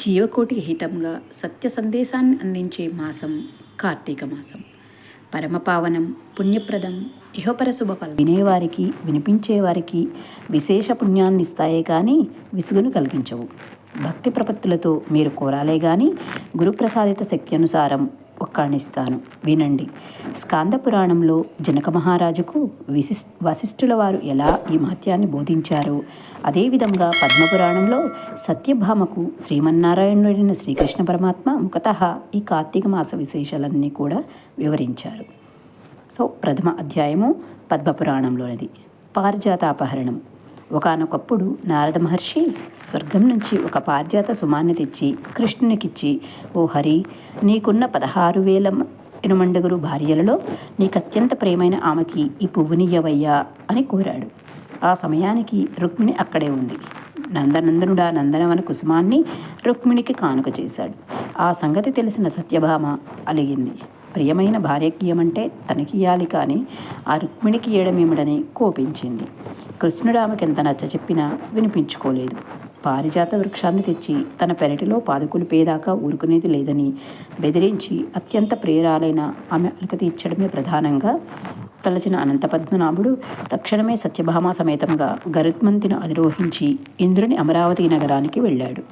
జీవకోటికి హితంగా సత్య సందేశాన్ని అందించే మాసం కార్తీక మాసం. పరమపావనం పుణ్యప్రదం ఇహపర శుభఫలం వినేవారికి వినిపించేవారికి విశేష పుణ్యాన్ని ఇస్తాయే కానీ విసుగును కలిగించవు. భక్తి ప్రపత్తులతో మీరు కోరాలే కానీ గురుప్రసాదిత శక్తి అనుసారం ఆహ్వానిస్తాను వినండి. స్కాంద పురాణంలో జనక మహారాజుకు విశిష్ వశిష్ఠుల వారు ఎలా ఈ మహత్యాన్ని బోధించారో? అదేవిధంగా పద్మపురాణంలో సత్యభామకు శ్రీమన్నారాయణుడైన శ్రీకృష్ణ పరమాత్మ ముఖత ఈ కార్తీక మాస విశేషాలన్నీ కూడా వివరించారు. సో ప్రథమ అధ్యాయము పద్మపురాణంలోనిది. పారిజాత అపహరణం ఒకనొకప్పుడు నారద మహర్షి స్వర్గం నుంచి ఒక పారిజాత సుమాన్ని తెచ్చి కృష్ణునికిచ్చి ఓ హరి నీకున్న పదహారు వేల ఇనుమండుగురు భార్యలలో నీకు అత్యంత ప్రేమైన ఆమెకి ఈ పువ్వునియ్యవయ్యా అని కోరాడు. ఆ సమయానికి రుక్మిణి అక్కడే ఉంది. నందనందనుడా నందనవన కుసుమాన్ని రుక్మిణికి కానుక చేశాడు. ఆ సంగతి తెలిసిన సత్యభామ అలిగింది. ప్రియమైన భార్యకీయమంటే తనకియాలి కానీ ఆ రుక్మిణికి ఇయ్యడమేమిడని కోపించింది. కృష్ణుడు ఆమెకి ఎంత నచ్చ చెప్పినా వినిపించుకోలేదు. పారిజాత వృక్షాన్ని తెచ్చి తన పెరటిలో పాదుకులు పేదాకా ఊరుకునేది లేదని బెదిరించి అత్యంత ప్రియురాలైన ఆమె అలక తీర్చడమే ప్రధానంగా తలచిన అనంత పద్మనాభుడు తక్షణమే సత్యభామ సమేతంగా గరుత్మంతిని అధిరోహించి ఇంద్రుని అమరావతి నగరానికి వెళ్ళాడు.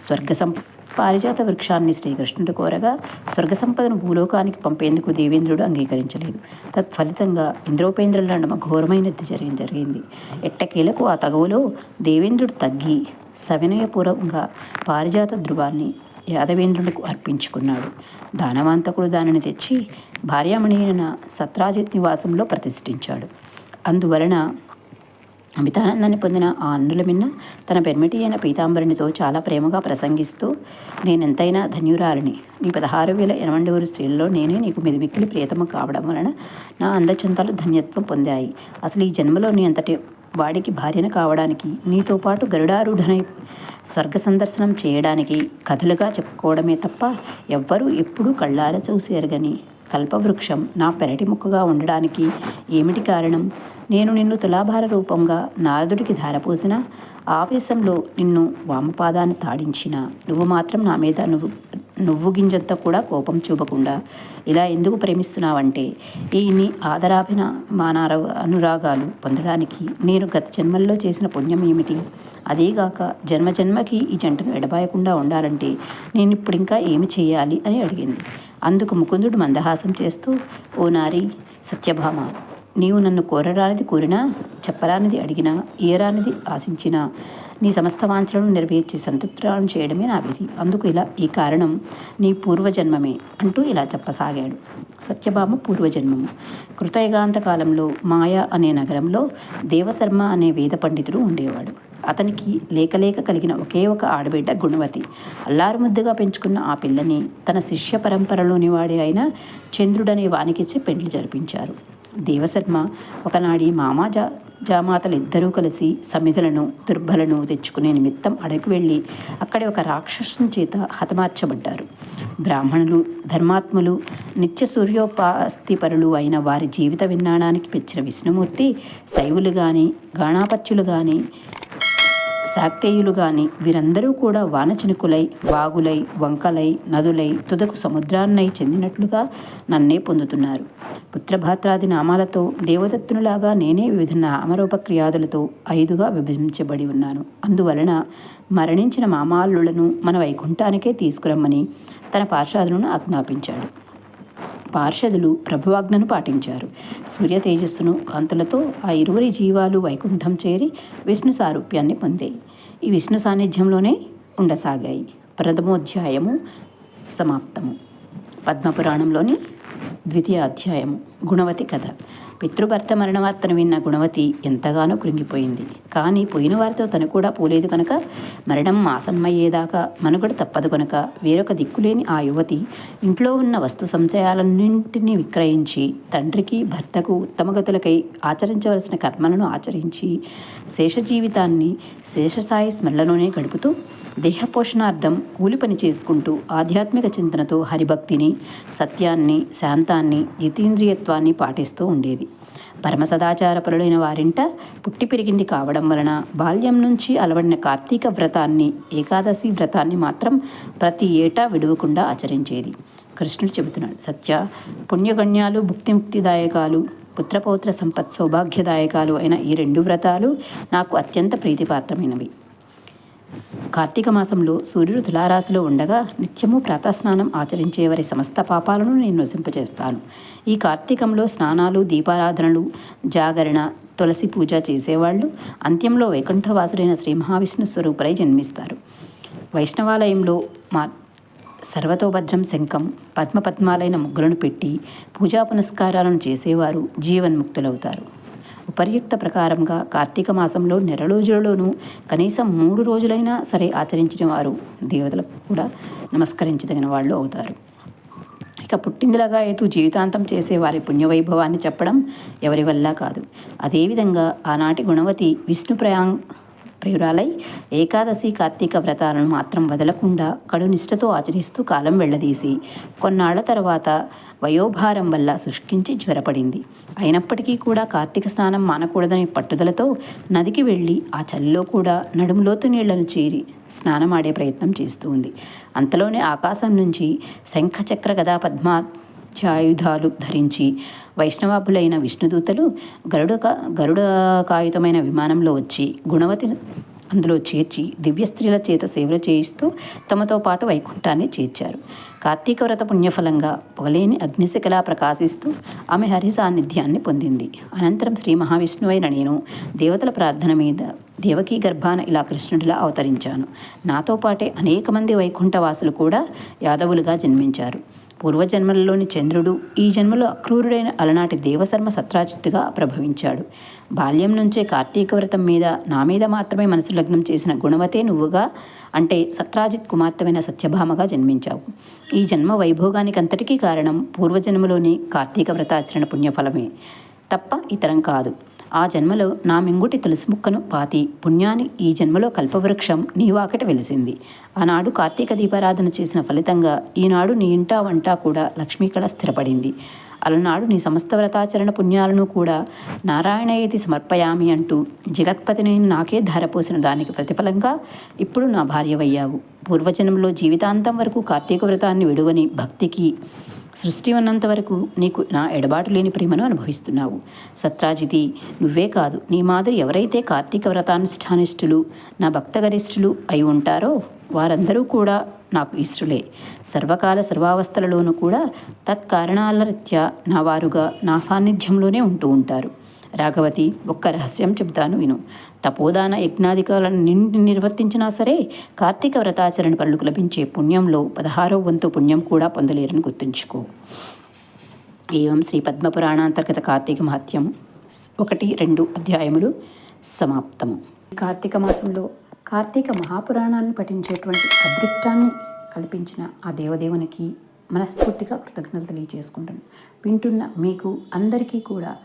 స్వర్గ సం పారిజాత వృక్షాన్ని శ్రీకృష్ణుడు కోరగా స్వర్గ సంపదను భూలోకానికి పంపేందుకు దేవేంద్రుడు అంగీకరించలేదు. తత్ఫలితంగా ఇంద్రోపేంద్రుల నడుమ ఘోరమైనది జరిగి జరిగింది. ఎట్టకేలకు ఆ తగవులో దేవేంద్రుడు తగ్గి సవినయపూర్వకంగా పారిజాత ధ్రువాన్ని యాదవేంద్రుడికి అర్పించుకున్నాడు. దానవాంతకుడు దానిని తెచ్చి భార్యామణి అయిన సత్రాజిత్ నివాసంలో ప్రతిష్ఠించాడు. అందువలన అమితానందాన్ని పొందిన ఆ అన్నుల మిన్న తన పెర్మిటి అయిన పీతాంబరునితో చాలా ప్రేమగా ప్రసంగిస్తూ నేనెంతైనా ధన్యురాలిని. నీ పదహారు వేల ఎనమండుగురు స్త్రీల్లో నేనే నీకు మిదిమిక్కిలి ప్రియతమ కావడం వలన నా అందచంతాలు ధన్యత్వం పొందాయి. అసలు ఈ జన్మలో నీ అంతటి వాడికి భార్యను కావడానికి నీతో పాటు గరుడారూఢనై స్వర్గ సందర్శనం చేయడానికి కథలుగా చెప్పుకోవడమే తప్ప ఎవ్వరూ ఎప్పుడూ కళ్ళార చూసేరుగని కల్పవృక్షం నా పెరటి ముక్కగా ఉండడానికి ఏమిటి కారణం? నేను నిన్ను తులాభార రూపంగా నారదుడికి ధారపోసిన ఆవేశంలో నిన్ను వామపాదాన్ని తాడించిన నువ్వు మాత్రం నా మీద నువ్వు నువ్వు గింజంత కూడా కోపం చూపకుండా ఇలా ఎందుకు ప్రేమిస్తున్నావంటే ఈ నీ ఆదరాభిన మానార అనురాగాలు పొందడానికి నేను గత జన్మల్లో చేసిన పుణ్యం ఏమిటి? అదేగాక జన్మ జన్మకి ఈ జంటను ఎడబాయకుండా ఉండాలంటే నేను ఇప్పుడు ఇంకా ఏమి చేయాలి అని అడిగింది. అందుకు ముకుందుడు మందహాసం చేస్తూ ఓ నారి సత్యభామ నీవు నన్ను కోరరానిది కోరినా చెప్పరానిది అడిగినా ఏరానిది ఆశించినా నీ సమస్త వాంఛలను నెరవేర్చి సంతృప్తురాలను చేయడమే నా విధి. అందుకు ఇలా ఈ కారణం నీ పూర్వజన్మమే అంటూ ఇలా చెప్పసాగాడు. సత్యభామ పూర్వజన్మము కృతయుగాంత కాలంలో మాయా అనే నగరంలో దేవశర్మ అనే వేద పండితుడు ఉండేవాడు. అతనికి లేకలేక కలిగిన ఒకే ఒక ఆడబిడ్డ గుణవతి. అల్లారు ముద్దుగా పెంచుకున్న ఆ పిల్లని తన శిష్య పరంపరలోని వాడి అయిన చంద్రుడనే వానికిచ్చి పెండ్లి జరిపించారు. దేవశర్మ ఒకనాడి మామా జా జామాతలు ఇద్దరూ కలిసి సమిధులను దుర్బలను తెచ్చుకునే నిమిత్తం అడవికి వెళ్ళి అక్కడి ఒక రాక్షసుని చేత హతమార్చబడ్డారు. బ్రాహ్మణులు ధర్మాత్ములు నిత్య సూర్యోపాస్తిపరులు అయిన వారి జీవిత విజ్ఞానానికి పెంచిన విష్ణుమూర్తి శైవులు కానీ గాణాపత్యులు కానీ శాక్తేయులు గాని వీరందరూ కూడా వానచినుకులై వాగులై వంకలై నదులై తుదకు సముద్రాన్నై చెందినట్లుగా నన్నే పొందుతున్నారు. పుత్రభాత్రాది నామాలతో దేవదత్తునిలాగా నేనే వివిధ నామరూపక్రియాదులతో ఐదుగా విభజించబడి ఉన్నాను. అందువలన మరణించిన మామాల్లులను మన వైకుంఠానికే తీసుకురమ్మని తన పార్షాదులను ఆజ్ఞాపించాడు. పార్షదులు ప్రభువాజ్ఞను పాటించారు. సూర్య తేజస్సును కాంతులతో ఆ ఇరువురి జీవాలు వైకుంఠం చేరి విష్ణు సారూప్యాన్ని పొందాయి. ఈ విష్ణు సాన్నిధ్యంలోనే ఉండసాగాయి. ప్రథమోధ్యాయము సమాప్తము. పద్మపురాణంలోని ద్వితీయ అధ్యాయము గుణవతి కథ. పితృభర్త మరణవార్తను విన్న గుణవతి ఎంతగానో కృంగిపోయింది. కానీ పోయిన వారితో తను కూడా పోలేదు కనుక మరణం మాసమ్మయ్యేదాకా మనుగడ తప్పదు కనుక వేరొక దిక్కులేని ఆ యువతి ఇంట్లో ఉన్న వస్తు సంశయాలన్నింటినీ విక్రయించి తండ్రికి భర్తకు ఉత్తమగతులకై ఆచరించవలసిన కర్మలను ఆచరించి శేష జీవితాన్ని శేషసాయి స్మరణలోనే గడుపుతూ దేహపోషణార్థం కూలి పని చేసుకుంటూ ఆధ్యాత్మిక చింతనతో హరిభక్తిని సత్యాన్ని శాంతాన్ని జితేంద్రియత్వం బ్రహ్మచర్యత్వాన్ని పాటిస్తూ ఉండేది. పరమ సదాచారపరులైన వారింట పుట్టి పెరిగింది కావడం వలన బాల్యం నుంచి అలవడిన కార్తీక వ్రతాన్ని ఏకాదశి వ్రతాన్ని మాత్రం ప్రతి ఏటా విడవకుండా ఆచరించేది. కృష్ణుడు చెబుతున్నాడు సత్య పుణ్యగణ్యాలు భుక్తిముక్తిదాయకాలు పుత్రపౌత్ర సంపత్ సౌభాగ్యదాయకాలు అయిన ఈ రెండు వ్రతాలు నాకు అత్యంత ప్రీతిపాత్రమైనవి. కార్తీక మాసంలో సూర్యుడు తులారాశిలో ఉండగా నిత్యము ప్రాతస్నానం ఆచరించే వారి సమస్త పాపాలను నేను నశింపచేస్తాను. ఈ కార్తీకంలో స్నానాలు దీపారాధనలు జాగరణ తులసి పూజ చేసేవాళ్ళు అంత్యంలో వైకుంఠవాసుడైన శ్రీ మహావిష్ణు స్వరూపులై జన్మిస్తారు. వైష్ణవాలయంలో మా సర్వతోభద్రం శంఖం పద్మపద్మాలైన ముగ్గులను పెట్టి పూజా పునస్కారాలను చేసేవారు జీవన్ముక్తులవుతారు. ఉపర్యుక్త ప్రకారంగా కార్తీక మాసంలో నెల రోజులలోనూ కనీసం మూడు రోజులైనా సరే ఆచరించిన వారు దేవతలకు కూడా నమస్కరించదగిన వాళ్ళు అవుతారు. ఇక పుట్టిందిలాగా ఏతు జీవితాంతం చేసే వారి పుణ్యవైభవాన్ని చెప్పడం ఎవరి వల్ల కాదు. అదేవిధంగా ఆనాటి గుణవతి విష్ణు ప్రయాంగ్ ప్రియురాలై ఏకాదశి కార్తీక వ్రతాలను మాత్రం వదలకుండా కడు నిష్ఠతో ఆచరిస్తూ కాలం వెళ్ళదీసి కొన్నాళ్ళ తర్వాత వయోభారం వల్ల శుష్కించి జ్వరపడింది. అయినప్పటికీ కూడా కార్తీక స్నానం మానకూడదనే పట్టుదలతో నదికి వెళ్ళి ఆ చలిలో కూడా నడుములోతు నీళ్ళను చేరి స్నానమాడే ప్రయత్నం చేస్తూ ఉంది. అంతలోనే ఆకాశం నుంచి శంఖచక్ర గదా పద్మాధ్యాయుధాలు ధరించి వైష్ణవాపులైన విష్ణుదూతలు గరుడ గరుడ కాయుతమైన విమానంలో వచ్చి గుణవతి అందులో చేర్చి దివ్య స్త్రీల చేత సేవలు చేయిస్తూ తమతో పాటు వైకుంఠాన్ని చేర్చారు. కార్తీక వ్రత పుణ్యఫలంగా పొగలేని అగ్నిశిఖలా ప్రకాశిస్తూ ఆమె హరి సాన్నిధ్యాన్ని పొందింది. అనంతరం శ్రీ మహావిష్ణువైన నేను దేవతల ప్రార్థన మీద దేవకీ గర్భాన ఇలా కృష్ణుడిలా అవతరించాను. నాతో పాటే అనేక మంది వైకుంఠవాసులు కూడా యాదవులుగా జన్మించారు. పూర్వజన్మలలోని చంద్రుడు ఈ జన్మలో అక్రూరుడైన అలనాటి దేవశర్మ సత్రాజిత్తుగా ప్రభవించాడు. బాల్యం నుంచే కార్తీక వ్రతం మీద నా మీద మాత్రమే మనసు లగ్నం చేసిన గుణవతే నువ్వుగా అంటే సత్రాజిత్ కుమార్తెమైన సత్యభామగా జన్మించావు. ఈ జన్మ వైభోగానికంతటికీ కారణం పూర్వజన్మలోని కార్తీక వ్రతాచరణ పుణ్యఫలమే. తప్ప ఇతరం కాదు. ఆ జన్మలో నా మింగుటి తులసి ముక్కను పాతి పుణ్యాన్ని ఈ జన్మలో కల్పవృక్షం నీ వాకట వెలిసింది. ఆనాడు కార్తీక దీపారాధన చేసిన ఫలితంగా ఈనాడు నీ ఇంటా వంట కూడా లక్ష్మీకళ స్థిరపడింది. అలనాడు నీ సమస్త వ్రతాచరణ పుణ్యాలను కూడా నారాయణయతి సమర్పయామి అంటూ జగత్పతిని నాకే ధారపోసిన దానికి ప్రతిఫలంగా ఇప్పుడు నా భార్యవయ్యావు. పూర్వజన్మలో జీవితాంతం వరకు కార్తీక వ్రతాన్ని విడువని భక్తికి సృష్టి ఉన్నంత వరకు నీకు నా ఎడబాటు లేని ప్రేమను అనుభవిస్తున్నావు. సత్రాజితి నువ్వే కాదు నీ మాదిరి ఎవరైతే కార్తీక వ్రతానుష్ఠానిష్ఠులు నా భక్తగరిష్ఠులు అయి ఉంటారో వారందరూ కూడా నాకు ఇష్టలే. సర్వకాల సర్వావస్థలలోనూ కూడా తత్కారణాల రీత్యా నా వారుగా నా సాన్నిధ్యంలోనే ఉంటూ ఉంటారు. రాఘవతి ఒక్క రహస్యం చెబుతాను విను. తపోదాన యజ్ఞాధికారులను నిండి నిర్వర్తించినా సరే కార్తీక వ్రతాచరణ పనులకు లభించే పుణ్యంలో పదహారవ వంతు పుణ్యం కూడా పొందలేరని గుర్తుంచుకో. ఏవం శ్రీ పద్మపురాణాంతర్గత కార్తీక మహత్యం ఒకటి రెండు అధ్యాయములు సమాప్తము. కార్తీక మాసంలో కార్తీక మహాపురాణాన్ని పఠించేటువంటి అదృష్టాన్ని కల్పించిన ఆ దేవదేవునికి మనస్ఫూర్తిగా కృతజ్ఞతలు తెలియజేసుకుంటాను వింటున్న మీకు అందరికీ కూడా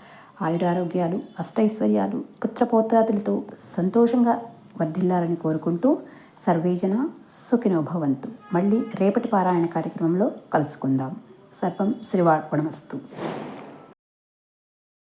ఆయురారోగ్యాలు అష్టైశ్వర్యాలు పుత్రపోత్రాదులతో సంతోషంగా వర్ధిల్లాలని కోరుకుంటూ సర్వేజన సుఖినోభవంతు మళ్ళీ రేపటి పారాయణ కార్యక్రమంలో కలుసుకుందాం. సర్వం శ్రీవార్పణమస్తు